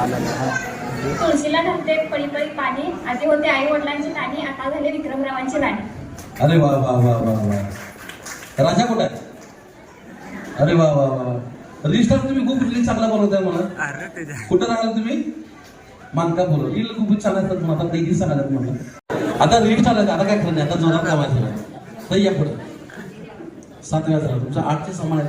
तुळशीला घालते पळी पळी पाणी. आधी होते आई वडिलांची नाणी आता झाले विक्रमरावांची राणी अरे वा वा वा वा वा. राजा कुठं आहे? अरे वा वा वा. रजिस्टर तुम्ही खूप रिलीज चांगला बनवताय मला कुठं राहिला तुम्ही? मानका बोलो रील खूपच छान असतात पण आता काही सांगायला मला आता रील चालायचं आता काय खरं नाही. आता जोरात कामायचं तर या पुढे. सात वेळा झाला. तुमचा आठचे समान आहे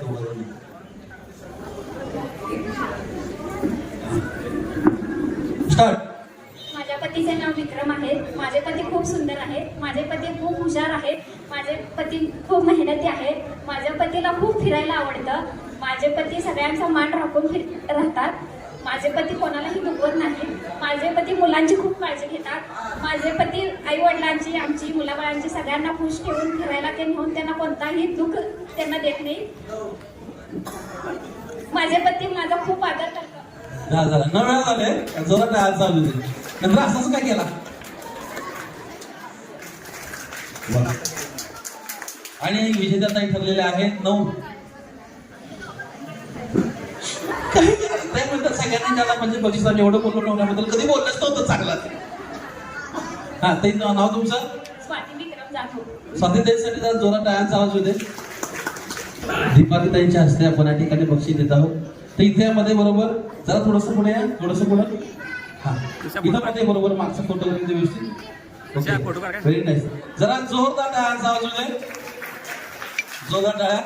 स्टार्ट माझ्या पतीचे नाव विक्रम आहे. माझे पती खूप सुंदर आहेत. माझे पती खूप हुशार आहेत. माझे पती खूप मेहनती आहेत. माझ्या पतीला खूप फिरायला आवडतं. माझे पती सगळ्यांचा मान राखून फिर राहतात. माझे पती कोणालाही दुखवत नाही. माझे पती मुलांची खूप काळजी घेतात. माझे पती आई वडिलांची आमची मुलाबाळांची सगळ्यांना खुश ठेवून फिरायला ते नेऊन त्यांना कोणताही दुःख त्यांना देत नाही. माझे पती माझा खूप आदर करतात. झालं झालं. नऊ वेळा झाले जोरात आज चालू होते नंतर असंच काय केला. आणि विजेता ताई ठरलेले आहेत नऊ. काही नाही. म्हणतात सगळ्यांनी त्याला म्हणजे बक्षीस एवढं कधी बोललंच नव्हतं चांगलं. हा ते नाव तुमचं? स्वाती जरा जोरात टाळ्यांचा आवाज होते दीपालीताईंच्या हस्ते आपण या ठिकाणी बक्षीस देत आहोत. तर इथे मध्ये बरोबर जरा थोडस पुढे या थोडस पुढे. हा. इथं मध्ये बरोबर मागचा फोटो व्यवस्थित. व्हेरी नाईस जरा जोरदार टाळ्यांचा आवाज होते जोरदार टाळ्या.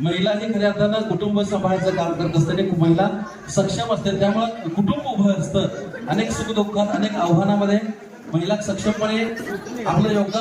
महिला ही खऱ्या अर्थानं कुटुंब सांभाळायचं काम करत असताना महिला सक्षम असते त्यामुळं कुटुंब उभं असतं. अनेक सुखदुःखात अनेक आव्हानामध्ये महिला सक्षमपणे आपलं योगदान